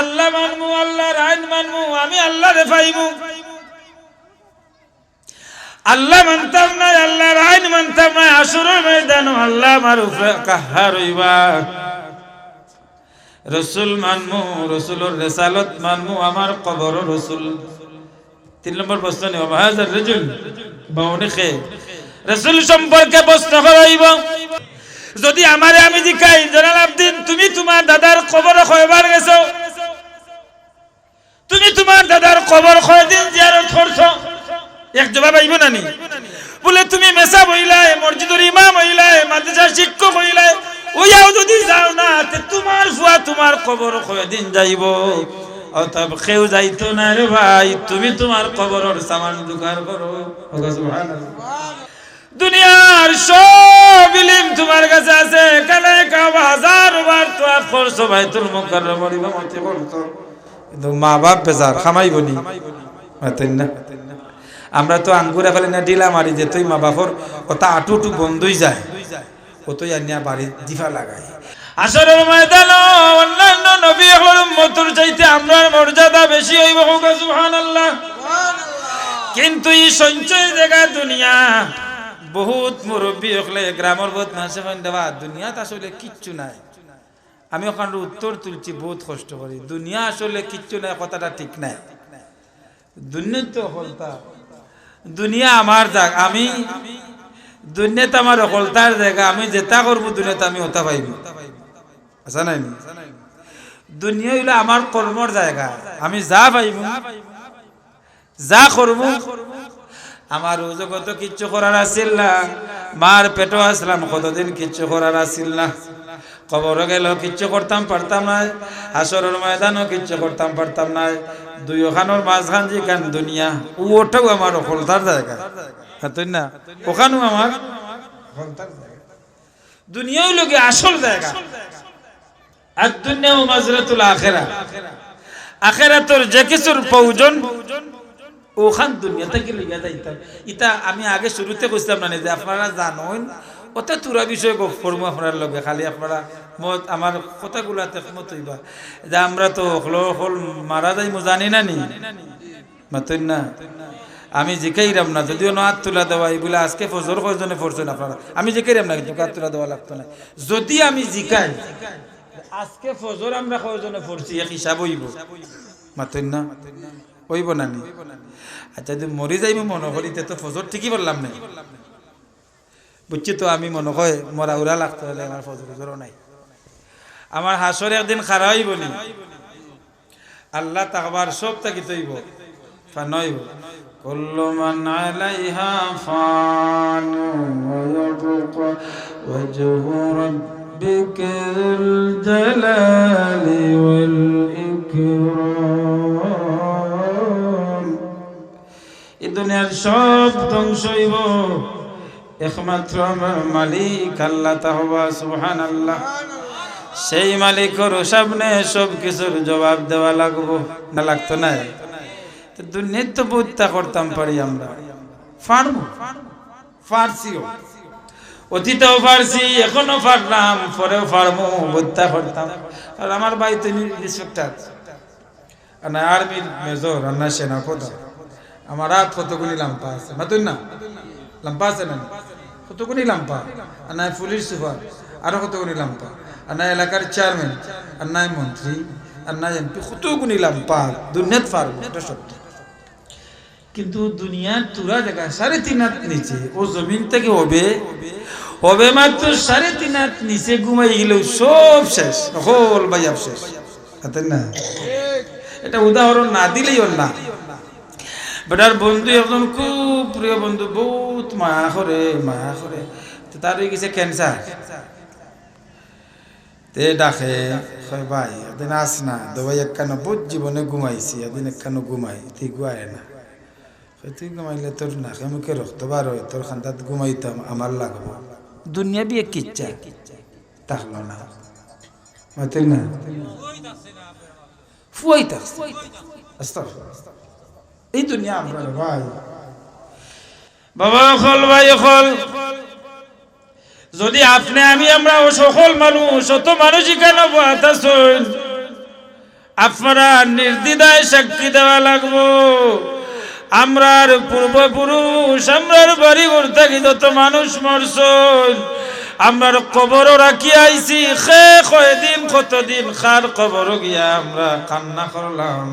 আল্লাহ মানমু আল্লাহর আইন মানমু, আমি আল্লাহরে পাইমু আল্লাহ মানতাম না আল্লাহর আইন মানতাম না আসরের ময়দান আল্লাহ আমার উপরে কাহার হইবা। রসুল মানমু, রসুলের রেসালত মানমু, আমার কবর রসুল। তিন নম্বর প্রশ্ন নিব, মহাজার রজুল বাউনিখে রসুল সম্পর্কে প্রশ্ন করাইব। যদি আমারে আমি জিকাই জনাল আব্দিন, তুমি তোমার দাদার কবর কয়বার গেছো। কবর কয়দিন জিয়ারত করছ? এক জবাব আইব না নি? বলে, তুমি মেসা হইলাই মসজিদের ইমাম হইলাই, মাদ্রাসার শিক্ষক হইলাই, ওইয়াও যদি যাও না তোমার ফুয়া তোমার কবর কয়দিন যাইব? অতএব কেউ যাইতো না রে ভাই, তুমি তোমার কবরের সামান জোগাড় করো। দুনিয়ার সব ইলিম তোমার কাছে আছে। কালে কাবা, হাজার বার তো আর করছ ভাই তোর মুকাররম ইমামতি করতো কিন্তু মা বাপ বেজার খামাই নি। মাতেন না? আমরা তো আঙ্গুরা ফেলে না ডিলা মারি যে তুই মা বাপর ওটা আটু টু বন্ধই যায়। কতই আনিয়া বাড়ি দিফা লাগাই। আসরের ময়দান অন্যান্য নবী হল মতুর চাইতে আমরার মর্যাদা বেশি হইব সুবহানাল্লাহ। কিন্তু এই সঞ্চয় জায়গা দুনিয়া, বহুত মুরব্বী হলে গ্রামের বহুত মানুষে দেওয়া দুনিয়াত আসলে কিচ্ছু নাই। আমি ওখানে উত্তর তুলছি, বহুত কষ্ট করি। দুনিয়া আসলে কিচ্ছু নাই, কথাটা ঠিক নাই। দুনিয়া হলতা। দুনিয়া আমার জাগ আমি দুনিয়াতে আমার হলতার জায়গা, আমি যেটা করব দুনিয়াতে আমি ওটা পাইব। আচ্ছা নাই? দুনিয়া হইল আমার কর্মর জায়গা, আমি যা পাইব, যা করব, আমার ও জগত কিচ্ছু করার আসিল না। মার পেটও আসলাম, কতদিন কিচ্ছু করার আসিল না। কবর গেল কিচ্ছু করতাম, পারতাম না। আসরের ময়দানও কিচ্ছু করতাম, পারতাম না। দুই ওখানোর মাঝখান যে গান দুনিয়া, ও ওটাও আমার অফলতার জায়গা। তুই না? ওখানেও আমার দুনিয়াও লোকে আসল জায়গা? আর দুনিয়াও মাজরাতুল আখেরা। আখেরাতর যে কিছুর প্রয়োজন, ওখান দুনিয়া থেকে লইয়া যাইতাম। ইটা আমি আগে শুরুতে কইছিলাম না, যে আপনারা জানেন ওতে তুরা বিষয় গপ করব আপনার লগে, খালি আপনারা মত আমার কথাগুলো মত হইবা। যে আমরা তো হল হল মারা যাইব জানি না নি? মাতই না? আমি জিকাইরাম না, যদিও না তুলা দেওয়া এগুলো আজকে ফজর কয়জনে পড়ছেন আপনারা? আমি জিকাইরাম না, কিন্তু হাত তুলা দেওয়া লাগতো না। যদি আমি জিকাই, আজকে ফজর আমরা কয়জনে পড়ছি এক হিসাব হইব। মাতই না? হইব না নি? আচ্ছা যদি মরি যাইব মনে করিতে তো ফজর ঠিকই বললাম না? বুঝছি তো আমি মনে হয় মরা উড়া লাগতে হলে আমার ফজরও নাই। আমার হাসর একদিন খারাই বলি। আল্লাহ তাকবার সব তাকি তৈব নয় কুল্লু আলাইহা ফান ওয়া ওয়াজহু রাব্বিকাল জালালি ওয়াল ইকরাম। এই দুনিয়ার সব ধ্বংস হইব। একমাত্র আমার মালিক আল্লাহ তাহবা সুহান আল্লাহ সেই মালিকর সামনে সব কিছুর জবাব দেওয়া লাগবো। না লাগতো না? তো বুদ্ধা করতাম পারি আমরা। ফার্মু ফার্সিও অতীতেও ফার্সি এখনও ফারলাম পরেও ফার্মু বুদ্ধা করতাম। আর আমার তিনি ইন্সপেক্টর আর না, আর্মির মেজর, আর না সেনা প্রধান আমার হাত কতগুলি লাম্পা আছে? মাতুন না? লাম্পা আছে না? কতগুলি লাম্পা? আর নাই পুলিশ সুপার, আরও কতগুলি লাম্পা? আর নাই এলাকার চেয়ারম্যান আর নাই মন্ত্রী, আর নাই এমপি কতগুলি লাম্পা? পারব এটা সত্য কিন্তু দুনিয়ার তুরা জায়গা সাড়ে তিন হাত নিচে, ও জমিন থেকে হবে হবে মাত্র সাড়ে তিন হাত নিচে ঘুমাই গেল সব শেষ, হল বাইয়াব শেষ না? এটা উদাহরণ না দিলেই ওর না। বেটার বন্ধু একজন খুব প্রিয় বন্ধু, বহুত মায়া করে মায়া করে তার হয়ে গেছে ক্যান্সার তে ডাকে, কয়, ভাই, এদিন আস না, দবাই একখানো বহুত জীবনে ঘুমাইছি, এদিন একখানো ঘুমাই তুই ঘুমায় না। তুই ঘুমাইলে তোর নাকে মুখে রক্ত বার হয় তোর খান্দাত ঘুমাইতাম আমার লাগবো। দুনিয়া বিয়ে কিচ্ছা। তাহলো না। মাতিল না? ফুয়াইতা আস্তাগফিরুল্লাহ এই দুনিয়া আমরা ভাই। বাবা হল ভাই হল যদি আপনি, আমি, আমরা ও সকল মানুষ, অত মানুষই কেন বাতাসন আপনারা নির্দ্বিধায় সাক্ষী দেওয়া লাগবো। আমরার পূর্বপুরুষ আমরার বাড়ি থাকি যত মানুষ মরছন আমরার কবরও রাখি আইছি। খে কয়দিন কতদিন খার কবরও গিয়া আমরা কান্না করলাম।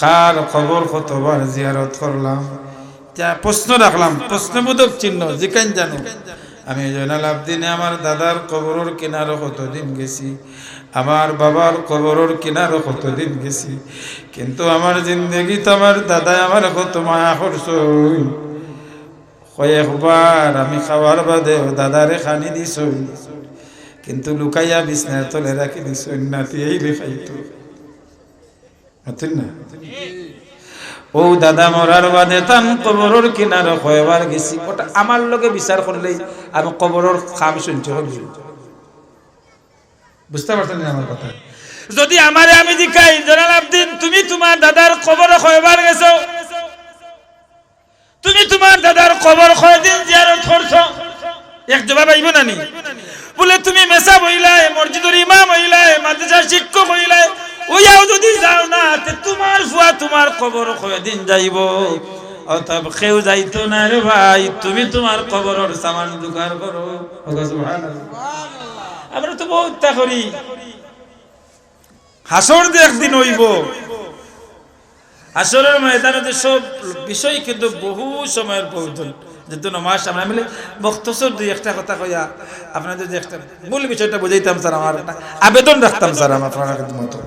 খার কবর কতবার জিয়ারত করলাম? প্রশ্ন রাখলাম, প্রশ্নবোধক চিহ্ন জিকান জানো। আমি জয়নাল আবদিনে আমার দাদার কবরের কিনারও কতদিন গেছি, আমার বাবার কবরের কিনারও কতদিন গেছি, কিন্তু আমার জিন্দগি তো আমার দাদাই আমার কত মায়া করছ। কয়েকবার আমি খাওয়ার বাদে দাদারে খানি দিছ, কিন্তু লুকাইয়া বিছনার তলে রাখি দিছ, নাতি এই লেখাইতো। বুঝছেন না? ও দাদা মরার বাদে তান কবরের কিনারে কয়বার গেছি। ওটা আমার লগে বিচার করলেই আমি কবরের খাম হবে বুঝতে পারছেন না আমার কথা? যদি আমারে আমি জিকাই জনাল আবদিন তুমি তোমার দাদার কবরে কয়বার গেছো। তুমি তোমার দাদার কবর কয়দিন জিয়ারত করছ? এক জবাব আইব না নি? বলে তুমি মেসা বইলাই মসজিদের ইমাম হইলাই মাদ্রাসার শিক্ষক হইলাই ওইয়াও যদি যাও না, তে তোমার ফুয়া তোমার কবর কয়দিন যাইব? অতএব কেউ যাইতো না রে ভাই, তুমি তোমার কবরের সামান করো। আমরা তো বহুত তা করি। হাসর যে একদিন হইব। হাসরের ময়দানে সব বিষয় কিন্তু বহু সময়ের প্রয়োজন। যেহেতু নমাজ আমরা মিলে বক্তসর দুই একটা কথা কইয়া আপনাদের যদি একটা মূল বিষয়টা বুঝাইতাম স্যার আমার। আবেদন রাখতাম স্যার আমার, আপনার মতো।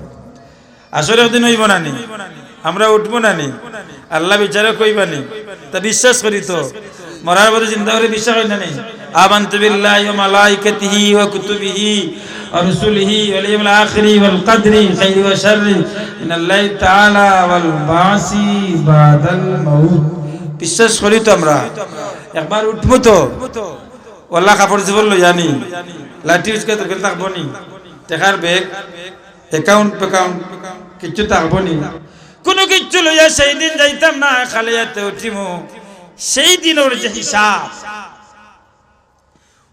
আসলে দিন হইব না নি আমরা উঠবো না নি আল্লাহ বিচারে কইবা নি তা বিশ্বাস করি তো মরার পরে চিন্তা করে বিশ্বাস হয় না নি آمنت بالله وملائكته وكتبه ورسله واليوم الآخر والقدر خير وشر من الله تعالى والبعث بعد الموت বিশ্বাস করি তো আমরা একবার উঠবো তো ওল্লা কাপড় চোপড় লই জানি লাঠি উচকে তো ফেল থাকবো নি টেকার ব্যাগ অ্যাকাউন্ট ফেকাউন্ট কিচ্ছু থাকব নি। কোনো কিচ্ছু লইয়া সেই দিন যাইতাম না খালিয়াতে উঠিমু। সেই দিনের যে হিসাব।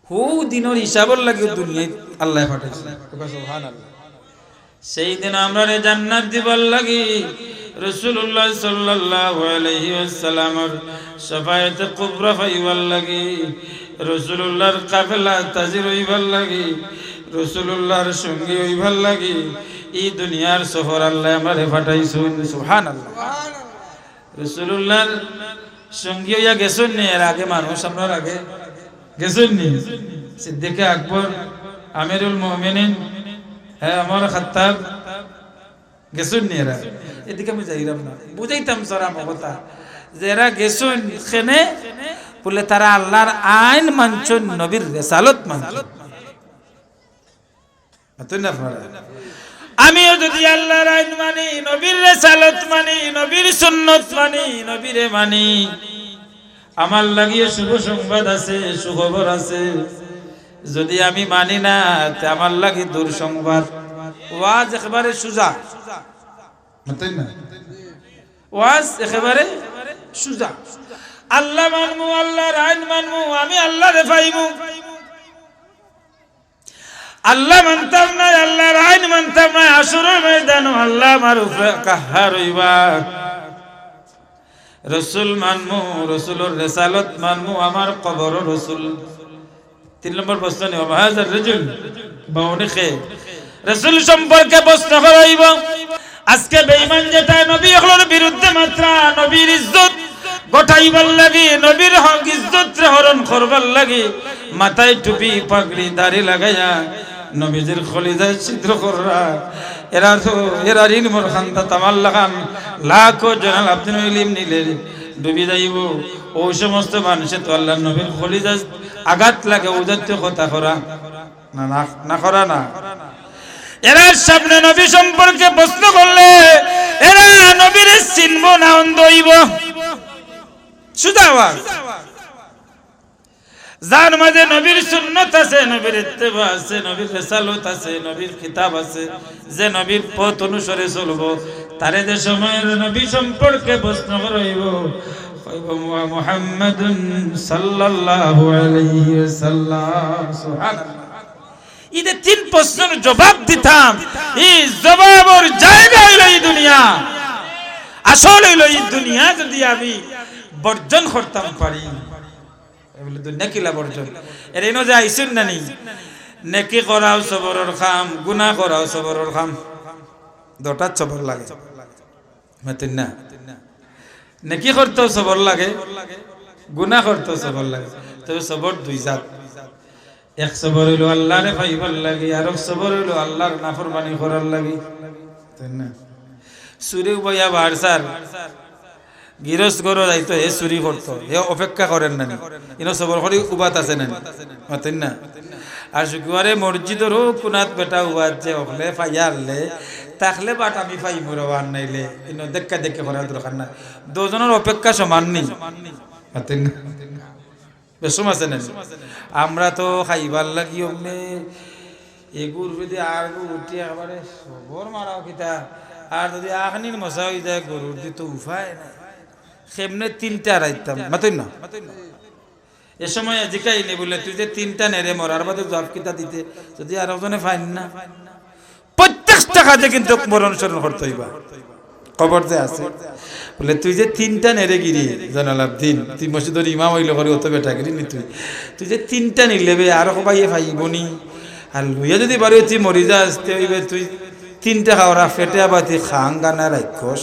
হু, দিনের হিসাবর লাগে দুনিয়ায় আল্লাহ পাঠাইছে। সেই দিন আমরা রে জান্নাত দিবার লাগি। রসুল্লাহ সাল্লাল্লাহু আলাইহি ওয়াসাল্লামর শাফায়াত কুবরা পাইবার লাগি। রসুল্লাহর কাফেলা তাজির হইবার লাগি। রসুল্লাহর সঙ্গী ভালো লাগি। এই দুনিয়ার সফর আল্লাহ আমারে পাঠাইছুন, সুবহানাল্লাহ। রসুল্লাহর সঙ্গী হইয়া গেছুন নি? এর আগে মানুষ আপনার আগে গেছুন নি? সিদ্দিকে আকবর, আমিরুল হ্যাঁ আমার খাত্তাব গেছুন নি এরা? এদিকে আমি যাইরাম না। বুঝাইতাম স্যার আমার কথা। যে এরা গেছুন, খেনে বলে তারা আল্লাহর আইন মানছুন, নবীর রেসালত মানছুন। আমিও যদি আল্লাহর আইন মানি নবীর রেসালত মানি নবীর সুন্নত মানি নবীরে মানি। আমার লাগিয়ে শুভ সংবাদ আছে সুখবর আছে। যদি আমি মানি না তে আমার লাগে দূর সংবাদ ওয়াজ একেবারে সুজা। ওয়াজ একেবারে সুজা। আল্লাহ মানমু আল্লাহর আইন মানমু আমি আল্লাহরে পাইমু আল্লাহ মানতাম না আল্লাহর আইন মানতাম না, আসরের ময়দান আল্লাহ আমার উপরে কাহার হইবা। রসুল মানমু, রসুলের রেসালত মানমু, আমার কবর রসুল। তিন নম্বর প্রশ্ন নিব মহাজার রজুল বাউনি খে রসুল সম্পর্কে প্রশ্ন করাইব। আজকে বেঈমান যেটা, নবী হলোর বিরুদ্ধে মাত্রা, নবীর ইজ্জত। গোটাইবার লাগি, নবীর হক ইজ্জত হরণ করবার লাগি, মাথায় টুপি, পাগড়ি, দাড়ি লাগাইয়া নবীজির খলিজায় ছিদ্র কররা এরা তো, এরা ঋণ মোর খান্তা, তামাল লাগান। লাখো জনাল আব্দুল ইলিম নিলে ডুবি যাইব। ও সমস্ত মানুষে তো আল্লাহ নবীর খলিজা আঘাত লাগে উদাত্ত কথা করা। না, না- করা না। এরা সামনে নবী সম্পর্কে প্রশ্ন করলে, এরা নবীর চিনব না, অন্ধইব। হইব আওয়াজ। যার মাঝে নবীর সুন্নত আছে, নবীর ইত্তেবা আছে, নবীর রেসালত আছে, নবীর কিতাব আছে, যে নবীর পথ অনুসরে চলব, তারে যে সময়ের নবী সম্পর্কে প্রশ্ন করইব সাল্লাল্লাহু আলাইহি তিন প্রশ্নের জবাব দিতাম এই জায়গা এই দুনিয়া। আসল এই দুনিয়া যদি আমি বর্জন করতাম পারি। দুনিয়া কিলা বর্জন এর এনো যে আইসুন না নি? নেকি করাও সবরের খাম গুনা করাও সবরের খাম। দটাত সবর লাগে। মাতিন। না নেকি করতেও সবর লাগে গুনা করতেও সবর লাগে। তবে সবর দুই জাত। এক সবর হইল আল্লাহরে পাইবার লাগে আর এক সবর হইল আল্লাহর নাফরমানি করার লাগে। তাই না সুরে বইয়া বারসার গিরস গরো যাইতো হে চুরি করতো হে অপেক্ষা করেন না ইনো সবর করি উবাত আছে না মাতেন না? আর শুকুয়ারে মসজিদেরও কোনাত বেটা উবাত যে পাইয়া আনলে তাকলে বাট আমি পাই মুরবান নাইলে। ইনো দেখা দেখে করার দরকার না। দুজনের অপেক্ষা সমান নেই মাতেন না? বেসম আছে না আমরা তো খাইবার লাগি অমনে এগুর যদি আর উঠি একবারে সবর মারাও কিতা। আর যদি আখনির মশা হয়ে যায় গরুর দিতে উফায় না। সেমনে তিনটা রাইতাম, মাতই না? এ সময় জিকাই নি বলে, তুই যে তিনটা নেরে মরার বাদে জব কিতা দিতে? যদি আর ওজনে ফাইন না? প্রত্যেকটা কাজে কিন্তু মরণ স্মরণ করতে হইবা। খবর যে আছে। বলে, তুই যে তিনটা নেড়ে গিরি জানালাম দিন তুই মসজিদের ইমাম হইলে করে অত বেটা গিরি নি তুই। তুই যে তিনটা নিলেবে আর সবাই ফাইবনি। আর লইয়া যদি বাড়ি তুই মরি যাস, তে হইবে তুই তিনটা খাওয়া ফেটে আবার তুই খাং গানা রাক্ষস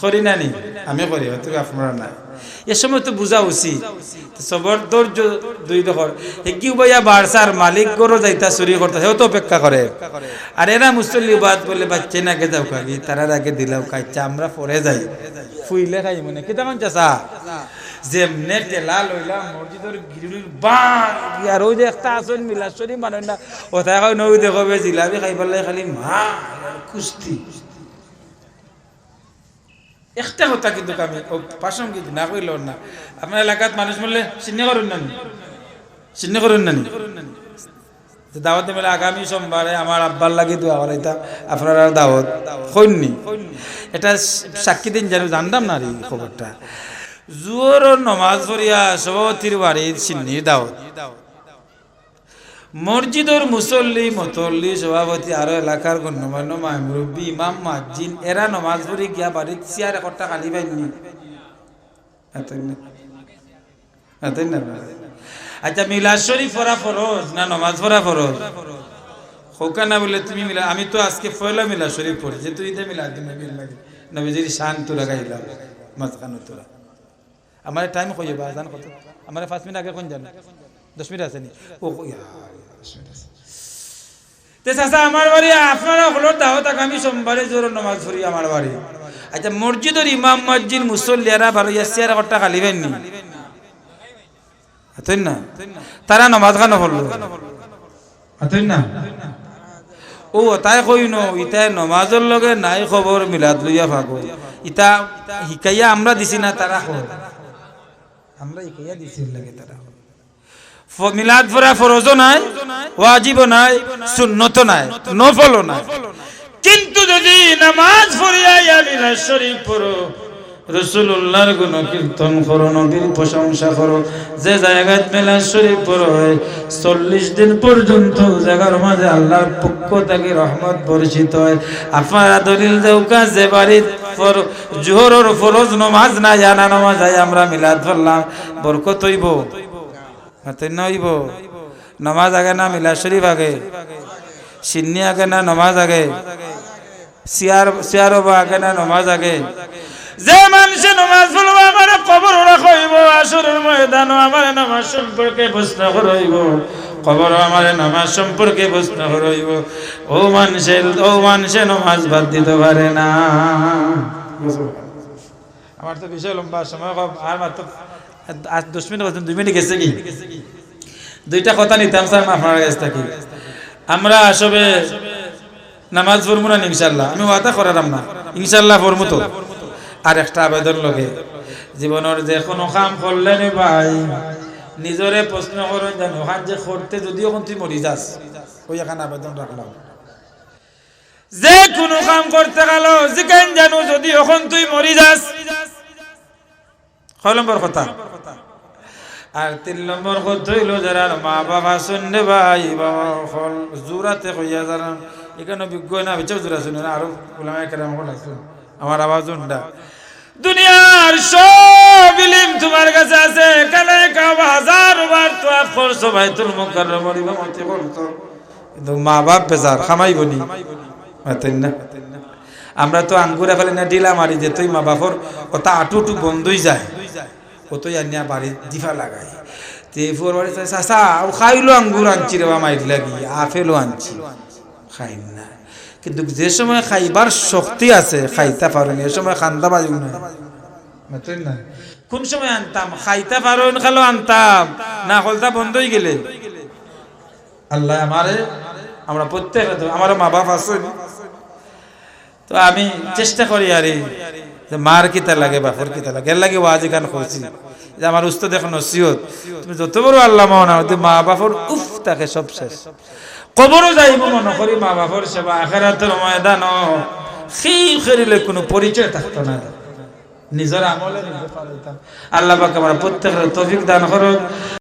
করি না নি আমি করি হয়তো আপনারা না এ সময় তো বুঝা উচিত সবর ধৈর্য দুই দখর কি বইয়া বারসার মালিক গরো যাইতা চুরি করতে সেও তো অপেক্ষা করে আর এরা মুসল্লি বাদ বলে বাচ্চা নাকে যাও কাকি তারার আগে দিলাম কাইচা আমরা পরে যাই ফুইলে খাই মনে কেতামান চাষা যেমনে জেলা লইলাম মসজিদের গিরির বান আর ওই যে একটা আসন মিলাশ্বরী মানুষ না ওথায় নই দেখবে জিলাপি খাই পেলাই খালি মা কুস্তি একটা কথা কিন্তু আমি প্রাসঙ্গিক, না কইল না। আপনার এলাকাত মানুষ বললে চিহ্ন করুন না চিহ্ন করুন না দাওয়াত মেলে আগামী সোমবারে আমার আব্বার লাগি দোয়া করাইতা আপনার আর দাওয়াত কইননি। এটা সাক্ষী দিন জানো জানতাম না রে খবরটা। জুয়োর নমাজ পড়িয়া সভাপতির বাড়ির চিহ্নির দাওয়াত। মসজিদর মুসল্লি মতল্লি সভাপতি আরও এলাকার গণ্যমান্য মাহমুরব্বী ইমাম মাজিন এরা নমাজ পড়ি গিয়া বাড়ির চেয়ার একটা খালি পাইনি। আচ্ছা মিলাদ শরীফ পড়া ফরজ না নমাজ পড়া ফরজ হোকা না বলে তুমি মিলা আমি তো আজকে পয়লা মিলা শরীফ পড়ি যে তুই মিলা দিন লাগে নবীজির শান তোরা গাইলাম মাঝখানো তোরা আমার টাইম কইয়ে বা, জান কত? আমার পাঁচ মিনিট আগে কোন জানো? দশ মিনিট আছে মসজিদের ইমাম তারা নমাজ খানো ও তাই কই ন নমাজের লগে নাই খবর মিলাদ লইয়া ভাগো ইতা শিকাইয়া আমরা দিছি না তারা আমরা শিকাইয়া দিছি তারা মিলাদ পড়া ফরজও নাই, ওয়াজিবও নাই সুন্নত নাই, নফলও নাই। কিন্তু যদি নামাজ পড়িয়া ইয়া মিলাদ শরীফ পড়ো রসুল্লাহর গুণ কীর্তন করো, নবীর প্রশংসা করো, যে জায়গায় মেলা শরীফ পড়ো চল্লিশ দিন পর্যন্ত জায়গার মাঝে আল্লাহর পক্ষ থেকে রহমত বর্ষিত হয়। আপনারা দলিল দেউকা যে বাড়ির জোহরের ফরজ নমাজ না জানা নমাজ আমরা মিলাদ পড়লাম বরকত হইব। হাতে নইব। নমাজ আগে না মিলা শরীফ আগে। সিন্নি আগে না নমাজ আগে। সিয়ার সিয়ারো আগে না নমাজ আগে। যে মানুষে নমাজ পড়ব, আমার কবর রাখইব, আসরের ময়দান আমার নামাজ সম্পর্কে প্রশ্ন করইব। কবর আমার নামাজ সম্পর্কে প্রশ্ন করইব। ও মানুষের ও মানুষে নমাজ বাদ দিতে পারে না। আমার তো বিষয় লম্বা, সময় আর মাত্র আজ দশ মিনিট বলছেন দুই মিনিট গেছে কি? দুইটা কথা নিতাম স্যার, আপনার কাছ থেকে। আমরা আসবে নামাজ পড়ব না ইনশাল্লাহ আমি ওয়াদা করালাম না। ইনশাল্লাহ পড়ব তো। আর একটা আবেদন লগে জীবনের যে কোনো কাম করলেন ভাই। নিজরে প্রশ্ন করেন যেন ওখান যে করতে যদিও কোন তুই মরি যাস। ওই এখানে আবেদন রাখলাম। যে কোনো কাম করতে গেল যেখান জানো যদি এখন তুই মরি যাস। কয় নম্বর কথা। আর তিন নম্বর হইল যারা মা বাবা শুনলে ভাই, বাবা হল, জোরাতে কইয়া যারা, এখানে বিজ্ঞ না বিচার জোরা শুনে না, আরও গোলামে কেরাম আমার আওয়াজ উন্ডা দুনিয়ার সব ইলিম তোমার কাছে আছে কালে কাবা হাজার বার তো আপ করছ ভাই তোর মুখার মরিবা মতে করতো কিন্তু মা বাপ বেজার খামাইব নি মাতেন না। আমরা তো আঙ্গুরা ফেলে না ডিলা মারি যে তুই মা বাপর আটু টু বন্ধই যায়। কতই আনিয়া বাড়ি দিফা লাগাই। তে বাড়ি চাষা ও খাইলো আঙ্গুর আনছি রে বা মাইর লাগি, আপেলও আনছি। খাই না। কিন্তু যে সময় খাইবার শক্তি আছে, খাইতে পারেন এ সময় খান্দা বাজু না। কোন সময় আনতাম? খাইতে পারেন খালো আনতাম। না হলতা বন্ধ হয়ে গেলে। আল্লাহ আমারে, আমরা প্রত্যেক আমার মা বাপ আছে তো আমি চেষ্টা করি আরে যে মার কিতা লাগে, বাপর কিতা লাগে। এর লাগে ওয়াজি গান করছি যে আমার উস্তাদ এখন নসিহত। তুমি যত বড় আল্লাহ মাও না হয়তো মা বাপর উফ তাকে সব শেষ। কবরও যাইব মনে করি মা বাপর সেবা। আখেরাতের ময়দান সেই খেরিলে কোনো পরিচয় থাকতো না। নিজের আমলে নিজে আল্লাহ পাক আমরা প্রত্যেকের তৌফিক দান করুন